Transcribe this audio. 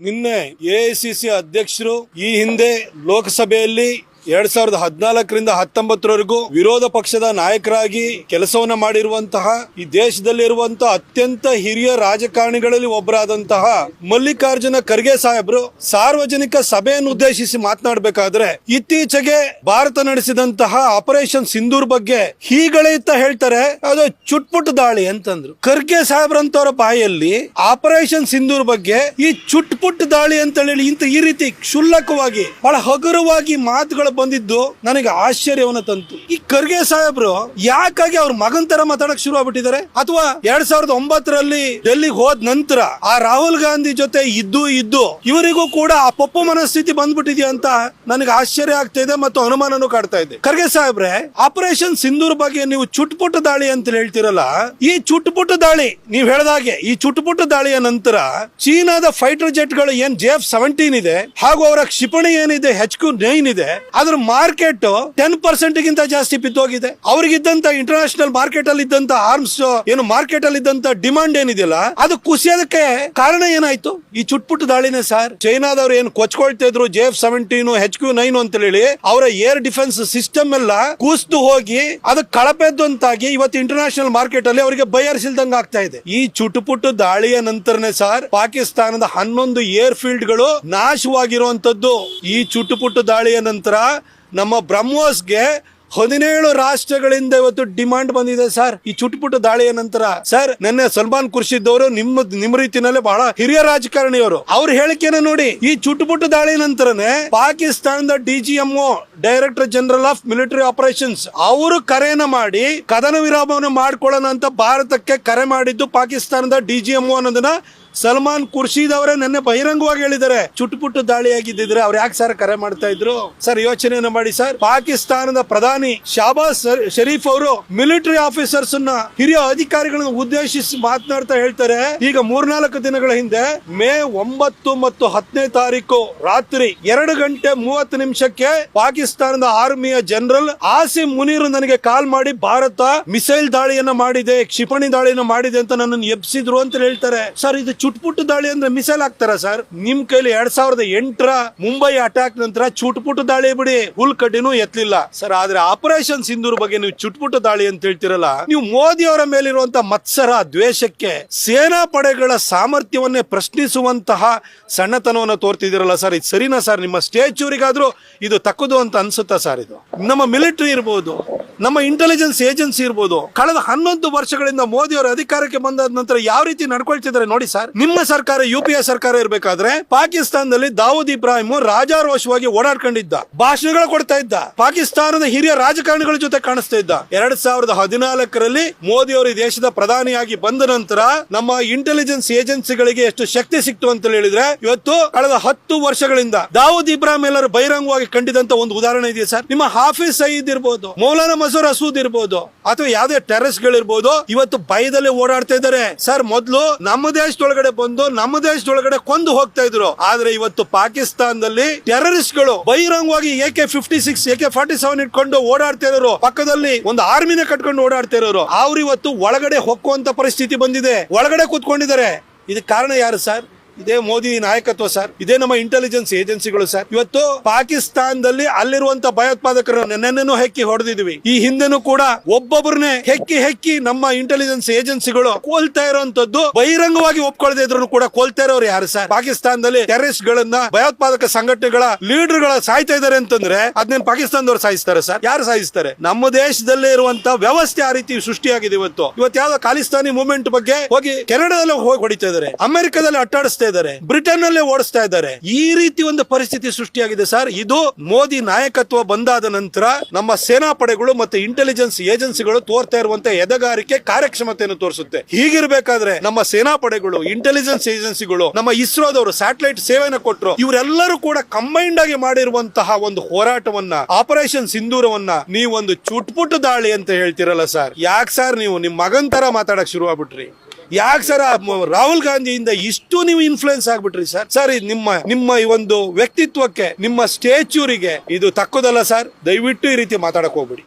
ನಿನ್ನೆ ಎಐಸಿಸಿ ಅಧ್ಯಕ್ಷರು ಈ ಹಿಂದೆ ಲೋಕಸಭೆಯಲ್ಲಿ ಎರಡ್ ಸಾವಿರದ ಹದಿನಾಲ್ಕರಿಂದ ಹತ್ತೊಂಬತ್ತರವರೆಗೂ ವಿರೋಧ ಪಕ್ಷದ ನಾಯಕರಾಗಿ ಕೆಲಸವನ್ನ ಮಾಡಿರುವಂತಹ ಈ ದೇಶದಲ್ಲಿರುವಂತಹ ಅತ್ಯಂತ ಹಿರಿಯ ರಾಜಕಾರಣಿಗಳಲ್ಲಿ ಒಬ್ಬರಾದಂತಹ ಮಲ್ಲಿಕಾರ್ಜುನ ಖರ್ಗೆ ಸಾಹೇಬರು ಸಾರ್ವಜನಿಕ ಸಭೆಯನ್ನು ಉದ್ದೇಶಿಸಿ ಮಾತನಾಡಬೇಕಾದ್ರೆ ಇತ್ತೀಚೆಗೆ ಭಾರತ ನಡೆಸಿದಂತಹ ಆಪರೇಷನ್ ಸಿಂಧೂರ್ ಬಗ್ಗೆ ಹೀಗಳೆಯುತ್ತಾ ಹೇಳ್ತಾರೆ, ಅದು ಚುಟ್ಪುಟ್ ದಾಳಿ ಅಂತಂದ್ರು. ಖರ್ಗೆ ಸಾಹೇಬ್ರಂತವರ ಬಾಯಲ್ಲಿ ಆಪರೇಷನ್ ಸಿಂಧೂರ್ ಬಗ್ಗೆ ಈ ಚುಟ್ಪುಟ್ ದಾಳಿ ಅಂತ ಹೇಳಿ ಇಂತ ಈ ರೀತಿ ಕ್ಷುಲ್ಲಕವಾಗಿ, ಬಹಳ ಹಗುರವಾಗಿ ಮಾತುಗಳು ಬಂದಿದ್ದು ನನಗೆ ಆಶ್ಚರ್ಯವನ್ನ ತಂತು. ಈ ಖರ್ಗೆ ಸಾಹೇಬ್ರು ಯಾಕಾಗಿ ಅವ್ರ ಮಗನ್ ತರ ಮಾತಾಡಕ್ ಶುರು ಆಗ್ಬಿಟ್ಟಿದ್ದಾರೆ? ಅಥವಾ ಎರಡ್ ಸಾವಿರದ ಒಂಬತ್ತರಲ್ಲಿ ಡೆಲ್ಲಿಗೆ ಹೋದ ನಂತರ ಆ ರಾಹುಲ್ ಗಾಂಧಿ ಜೊತೆ ಇದ್ದು ಇದ್ದು ಇವರಿಗೂ ಕೂಡ ಆ ಪಪ್ಪು ಮನಸ್ಥಿತಿ ಬಂದ್ಬಿಟ್ಟಿದ್ಯಾ ಅಂತ ನನಗೆ ಆಶ್ಚರ್ಯ ಆಗ್ತಾ ಇದೆ ಮತ್ತು ಅನುಮಾನನೂ ಕಾಡ್ತಾ ಇದೆ. ಖರ್ಗೆ ಸಾಹೇಬ್ರೆ, ಆಪರೇಷನ್ ಸಿಂಧೂರ್ ಬಗ್ಗೆ ನೀವು ಚುಟ್ಪುಟ್ಟ ದಾಳಿ ಅಂತ ಹೇಳ್ತಿರಲ್ಲ, ಈ ಚುಟ್ಪುಟ್ಟ ದಾಳಿ, ನೀವ್ ಹೇಳ್ದಾಗೆ ಈ ಚುಟ್ಪುಟ್ಟ ದಾಳಿಯ ನಂತರ ಚೀನಾದ ಫೈಟರ್ ಜೆಟ್ಗಳು ಏನ್ ಜೆ ಎಫ್ ಸೆವೆಂಟೀನ್ ಇದೆ, ಹಾಗೂ ಅವರ ಕ್ಷಿಪಣಿ ಏನಿದೆ, ಹೆಚ್ ಕ್ಯೂ ನೈನ್ ಇದೆ ಅದ್ರ ಮಾರ್ಕೆಟ್ ಟೆನ್ ಪರ್ಸೆಂಟ್ ಗಿಂತ ಜಾಸ್ತಿ ಬಿದ್ದೋಗಿದೆ ಅವ್ರಿಗಿದ್ದಂತ ಇಂಟರ್ನ್ಯಾಷನಲ್ ಮಾರ್ಕೆಟ್ ಅಲ್ಲಿ ಇದ್ದಂತ ಆರ್ಮ್ಸ್ ಏನು ಮಾರ್ಕೆಟ್ ಅಲ್ಲಿ ಇದ್ದಂತ ಡಿಮಾಂಡ್ ಏನಿದೆಯಲ್ಲ, ಅದು ಕುಸಿಯೋದಕ್ಕೆ ಕಾರಣ ಏನಾಯ್ತು? ಈ ಚುಟ್ಪುಟ್ ದಾಳಿನೇ ಸರ್. ಚೈನಾದವ್ರು ಏನು ಕೊಚ್ಕೊಳ್ತಾ ಇದ್ರು J F seventeen H Q nine ಅಂತ ಹೇಳಿ ಅವರ ಏರ್ ಡಿಫೆನ್ಸ್ ಸಿಸ್ಟಮ್ ಎಲ್ಲ ಕೂಸ್ದು ಹೋಗಿ, ಅದು ಕಳಪೆದ್ದಂತಾಗಿ ಇವತ್ತು ಇಂಟರ್ನ್ಯಾಷನಲ್ ಮಾರ್ಕೆಟ್ ಅಲ್ಲಿ ಅವರಿಗೆ ಬಯರ್ಸಿಲ್ದಂಗ ಆಗ್ತಾ ಇದೆ. ಈ ಚುಟುಪುಟ್ಟು ದಾಳಿಯ ನಂತರನೇ ಸರ್, ಪಾಕಿಸ್ತಾನದ ಹನ್ನೊಂದು ಏರ್ ಫೀಲ್ಡ್ಗಳು ನಾಶವಾಗಿರುವಂತದ್ದು ಈ ಚುಟುಪುಟ್ಟು ದಾಳಿಯ ನಂತರ ನಮ್ಮ ಬ್ರಹ್ಮೋಸ್ಗೆ ಹದಿನೇಳು ರಾಷ್ಟ್ರಗಳಿಂದ ಇವತ್ತು ಡಿಮಾಂಡ್ ಬಂದಿದೆ ಸರ್. ಈ ಚುಟ್ಪುಟ್ಟ ದಾಳಿಯ ನಂತರ ಸರ್, ನಿನ್ನೆ ಸಲ್ಮಾನ್ ಖುರ್ಷಿದ್ ಅವರು ನಿಮ್ಮ ನಿಮ್ಮ ರೀತಿನಲ್ಲೇ ಬಹಳ ಹಿರಿಯ ರಾಜಕಾರಣಿಯವರು. ಅವ್ರ ಹೇಳಿಕೆನ ನೋಡಿ, ಈ ಚುಟುಪುಟ್ಟು ದಾಳಿ ನಂತರನೇ ಪಾಕಿಸ್ತಾನದ DGMO director general of military operations ಅವರು ಕರೆಯನ್ನ ಮಾಡಿ, ಕದನ ವಿರಾಮವನ್ನು ಮಾಡಿಕೊಳ್ಳೋಣ ಅಂತ ಭಾರತಕ್ಕೆ ಕರೆ ಮಾಡಿದ್ದು ಪಾಕಿಸ್ತಾನದ ಡಿಜಿಎಂಒ ಅನ್ನೋದನ್ನ ಸಲ್ಮಾನ್ ಖುರ್ಷೀದ್ ಅವರೇ ನಿನ್ನೆ ಬಹಿರಂಗವಾಗಿ ಹೇಳಿದ್ದಾರೆ. ಚುಟುಪುಟ್ಟು ದಾಳಿ ಆಗಿದ್ದಿದ್ರೆ ಅವ್ರು ಯಾಕೆ ಸರ್ ಕರೆ ಮಾಡ್ತಾ ಇದ್ರು? ಸರ್ ಯೋಚನೆಯನ್ನ ಮಾಡಿ ಸರ್. ಪಾಕಿಸ್ತಾನದ ಪ್ರಧಾನಿ ಶಾಬಾಸ್ ಶರೀಫ್ ಅವರು ಮಿಲಿಟರಿ ಆಫೀಸರ್ಸ್ನ ಹಿರಿಯ ಅಧಿಕಾರಿಗಳನ್ನು ಉದ್ದೇಶಿಸಿ ಮಾತನಾಡ್ತಾ ಹೇಳ್ತಾರೆ. ಈಗ ಮೂರ್ನಾಲ್ಕು ದಿನಗಳ ಹಿಂದೆ ಮೇ ಒಂಬತ್ತು ಮತ್ತು ಹತ್ತನೇ ತಾರೀಕು ರಾತ್ರಿ ಎರಡು ಗಂಟೆ ಮೂವತ್ತು ನಿಮಿಷಕ್ಕೆ ಪಾಕಿಸ್ತಾನದ ಆರ್ಮಿಯ ಜನರಲ್ ಆಸಿಮ್ ಮುನೀರ್ ನನಗೆ ಕಾಲ್ ಮಾಡಿ, ಭಾರತ ಮಿಸೈಲ್ ದಾಳಿಯನ್ನ ಮಾಡಿದೆ, ಕ್ಷಿಪಣಿ ದಾಳಿಯನ್ನ ಮಾಡಿದೆ ಅಂತ ನನ್ನನ್ನು ಎಬ್ಸಿದ್ರು ಅಂತ ಹೇಳ್ತಾರೆ. ಸರ್, ಇದು ಚುಟ್ಪುಟ್ಟು ದಾಳಿ ಅಂದ್ರೆ ಮಿಸೈಲ್ ಹಾಕ್ತಾರ ಸರ್? ನಿಮ್ ಕೈಲಿ ಎರಡ್ ಸಾವಿರದ ಎಂಟರ ಮುಂಬೈ ಅಟ್ಯಾಕ್ ನಂತರ ಚುಟ್ಪುಟ್ಟು ದಾಳಿ ಬಿಡಿ. ಹುಲ್ ಕಡ್ಡಿನೂ ಎತ್ತಲಿಲ್ಲ ಸರ್, ಆದ್ರೆ ಆಪರೇಷನ್ ಸಿಂಧೂರ್ ಬಗ್ಗೆ ನೀವು ಚುಟ್ಪುಟ್ಟು ದಾಳಿ ಅಂತ ಹೇಳ್ತಿರಲ್ಲ, ನೀವು ಮೋದಿ ಅವರ ಮೇಲಿರುವಂತಹ ಮತ್ಸರ, ದ್ವೇಷಕ್ಕೆ ಸೇನಾ ಪಡೆಗಳ ಸಾಮರ್ಥ್ಯವನ್ನೇ ಪ್ರಶ್ನಿಸುವಂತಹ ಸಣ್ಣತನವನ್ನು ತೋರ್ತಿದಿರಲ್ಲ ಸರ್? ಇದು ಸರಿನಾ ಸರ್? ನಿಮ್ಮ ಸ್ಟೇಚೂರಿಗಾದ್ರೂ ಇದು ತಕ್ಕದು ಅಂತ ಅನ್ಸುತ್ತಾ ಸರ್ ಇದು? ನಮ್ಮ ಮಿಲಿಟರಿ ಇರ್ಬೋದು. ನಮ್ಮ ಇಂಟೆಲಿಜೆನ್ಸ್ ಏಜೆನ್ಸಿ ಇರ್ಬೋದು. ಕಳೆದ ಹನ್ನೊಂದು ವರ್ಷಗಳಿಂದ ಮೋದಿ ಅವರ ಅಧಿಕಾರಕ್ಕೆ ಬಂದ ನಂತರ ಯಾವ ರೀತಿ ನಡ್ಕೊಳ್ತಿದ್ದಾರೆ ನೋಡಿ ಸರ್. ನಿಮ್ಮ ಸರ್ಕಾರ ಯು ಪಿ ಸರ್ಕಾರ ಇರಬೇಕಾದ್ರೆ ಪಾಕಿಸ್ತಾನದಲ್ಲಿ ದಾವೂದ್ ಇಬ್ರಾಹಿಂ ರಾಜಾರೋಷವಾಗಿ ಓಡಾಡ್ಕೊಂಡಿದ್ದ, ಭಾಷಣಗಳು ಕೊಡ್ತಾ ಇದ್ದ, ಪಾಕಿಸ್ತಾನದ ಹಿರಿಯ ರಾಜಕಾರಣಿಗಳ ಜೊತೆ ಕಾಣಿಸ್ತಾ ಇದ್ದ. ಎರಡ್ ಸಾವಿರದ ಹದಿನಾಲ್ಕರಲ್ಲಿ ಮೋದಿ ಅವರು ಈ ದೇಶದ ಪ್ರಧಾನಿಯಾಗಿ ಬಂದ ನಂತರ ನಮ್ಮ ಇಂಟೆಲಿಜೆನ್ಸ್ ಏಜೆನ್ಸಿಗಳಿಗೆ ಎಷ್ಟು ಶಕ್ತಿ ಸಿಕ್ತು ಅಂತ ಹೇಳಿದ್ರೆ, ಇವತ್ತು ಕಳೆದ ಹತ್ತು ವರ್ಷಗಳಿಂದ ದಾವೂದ್ ಇಬ್ರಾಹಿಂ ಎಲ್ಲರೂ ಬಹಿರಂಗವಾಗಿ ಕಂಡಿದಂತ ಒಂದು ಉದಾಹರಣೆ ಇದೆಯಾ ಸರ್? ನಿಮ್ಮ ಹಾಫೀಸ್ ಸಯೀದ್ ಇರ್ಬೋದು, ಮೌಲಾನಾ ಮಸೂರ್ ಅಸೂದ್ ಇರ್ಬೋದು ಅಥವಾ ಯಾವುದೇ ಟೆರಸ್ ಗಳಿರ್ಬೋದು, ಇವತ್ತು ಭಯದಲ್ಲಿ ಓಡಾಡ್ತಾ ಇದ್ದಾರೆ. ಸರ್, ಮೊದಲು ನಮ್ಮ ದೇಶದೊಳಗಡೆ ಬಂದು, ನಮ್ಮ ದೇಶದೊಳಗಡೆ ಕೊಂದು ಹೋಗ್ತಾ ಇದ್ರು. ಆದ್ರೆ ಇವತ್ತು ಪಾಕಿಸ್ತಾನದಲ್ಲಿ ಟೆರರಿಸ್ಟ್ಗಳು ಬಹಿರಂಗವಾಗಿ A K fifty six A K forty seven ಇಟ್ಕೊಂಡು ಓಡಾಡ್ತಾ ಇರೋರು. ಪಕ್ಕದಲ್ಲಿ ಒಂದು ಆರ್ಮಿನ ಕಟ್ಕೊಂಡು ಓಡಾಡ್ತಾ ಇರೋರು. ಅವ್ರು ಇವತ್ತು ಒಳಗಡೆ ಹೊಕ್ಕುವಂತ ಪರಿಸ್ಥಿತಿ ಬಂದಿದೆ. ಒಳಗಡೆ ಕೂತ್ಕೊಂಡಿದ್ದಾರೆ. ಇದಕ್ಕೆ ಕಾರಣ ಯಾರು ಸರ್? ಇದೇ ಮೋದಿ ನಾಯಕತ್ವ ಸರ್. ಇದೇ ನಮ್ಮ ಇಂಟೆಲಿಜೆನ್ಸ್ ಏಜೆನ್ಸಿಗಳು ಸರ್. ಇವತ್ತು ಪಾಕಿಸ್ತಾನದಲ್ಲಿ ಅಲ್ಲಿರುವಂತ ಭಯೋತ್ಪಾದಕರನ್ನು ನೆನ್ನೆನೂ ಹೆಕ್ಕಿ ಹೊಡೆದಿದ್ವಿ. ಈ ಹಿಂದೆನೂ ಕೂಡ ಒಬ್ಬೊಬ್ಬರನ್ನೇ ಹೆಕ್ಕಿ ಹೆಕ್ಕಿ ನಮ್ಮ ಇಂಟೆಲಿಜೆನ್ಸ್ ಏಜೆನ್ಸಿಗಳು ಕೋಲ್ತಾ ಇರುವಂತದ್ದು ಬಹಿರಂಗವಾಗಿ ಒಪ್ಕೊಳ್ಳದೆ ಇದ್ರು ಕೂಡ ಕೋಲ್ತಾ ಇರೋರು ಯಾರು ಸರ್? ಪಾಕಿಸ್ತಾನದಲ್ಲಿ ಟೆರರಿಸ್ಟ್ ಗಳನ್ನ ಭಯೋತ್ಪಾದಕ ಸಂಘಟನೆಗಳ ಲೀಡರ್ಗಳ ಸಾಯ್ತಾ ಇದಾರೆ ಅಂತಂದ್ರೆ ಅದನ್ನ ಪಾಕಿಸ್ತಾನದವ್ರು ಸಾಯಿಸ್ತಾರೆ ಸರ್? ಯಾರು ಸಾಯಿಸ್ತಾರೆ? ನಮ್ಮ ದೇಶದಲ್ಲೇ ಇರುವಂತ ವ್ಯವಸ್ಥೆ ಆ ರೀತಿ ಸೃಷ್ಟಿಯಾಗಿದೆ ಇವತ್ತು. ಇವತ್ತು ಯಾವ್ದೋ ಖಾಲಿಸ್ತಾನಿ ಮೂವ್ಮೆಂಟ್ ಬಗ್ಗೆ ಹೋಗಿ ಕೆನಡಾದಲ್ಲಿ ಹೋಗಿ ಹೊಡಿತಾ ಇದಾರೆ ಅಮೆರಿಕದಲ್ಲಿ ಅಟ್ಟಾಡಿಸ್ತಾ ಇದ್ದಾರೆ ಬ್ರಿಟನ್ ನಲ್ಲೇ ಓಡಿಸ್ತಾ ಇದ್ದಾರೆ. ಈ ರೀತಿ ಒಂದು ಪರಿಸ್ಥಿತಿ ಸೃಷ್ಟಿಯಾಗಿದೆ ಸರ್. ಇದು ಮೋದಿ ನಾಯಕತ್ವ ಬಂದಾದ ನಂತರ ನಮ್ಮ ಸೇನಾ ಪಡೆಗಳು ಮತ್ತೆ ಇಂಟೆಲಿಜೆನ್ಸ್ ಏಜೆನ್ಸಿಗಳು ತೋರ್ತಾ ಇರುವಂತಹ ಎದೆಗಾರಿಕೆ ಕಾರ್ಯಕ್ಷಮತೆಯನ್ನು ತೋರಿಸುತ್ತೆ. ಹೀಗಿರ್ಬೇಕಾದ್ರೆ ನಮ್ಮ ಸೇನಾ ಪಡೆಗಳು ಇಂಟೆಲಿಜೆನ್ಸ್ ಏಜೆನ್ಸಿಗಳು ನಮ್ಮ ಇಸ್ರೋದವರು ಸ್ಯಾಟಲೈಟ್ ಸೇವೆಯನ್ನು ಕೊಟ್ಟರು ಇವರೆಲ್ಲರೂ ಕೂಡ ಕಂಬೈಂಡ್ ಆಗಿ ಮಾಡಿರುವಂತಹ ಒಂದು ಹೋರಾಟವನ್ನ ಆಪರೇಷನ್ ಸಿಂಧೂರವನ್ನ ನೀವೊಂದು ಚುಟ್ಪುಟ್ಟು ದಾಳಿ ಅಂತ ಹೇಳ್ತಿರಲ್ಲ ಸರ್. ಯಾಕೆ ಸರ್ ನೀವು? ನಿಮ್ ಮಗನ್ ತರ ಮಾತಾಡಕ್ ಶುರು ಆಗ್ಬಿಟ್ರಿ. ಯಾಕೆ ಸರ್ ರಾಹುಲ್ ಗಾಂಧಿಯಿಂದ ಇಷ್ಟು ನೀವು ಇನ್ಫ್ಲೂಯೆನ್ಸ್ ಆಗ್ಬಿಟ್ರಿ ಸರ್? ಸರ್ ನಿಮ್ಮ ನಿಮ್ಮ ಈ ಒಂದು ವ್ಯಕ್ತಿತ್ವಕ್ಕೆ, ನಿಮ್ಮ ಸ್ಟೇಚ್ಯೂರಿಗೆ ಇದು ತಕ್ಕದಲ್ಲ ಸರ್? ದಯವಿಟ್ಟು ಈ ರೀತಿ ಮಾತಾಡಕ್ ಹೋಗ್ಬಿಡಿ.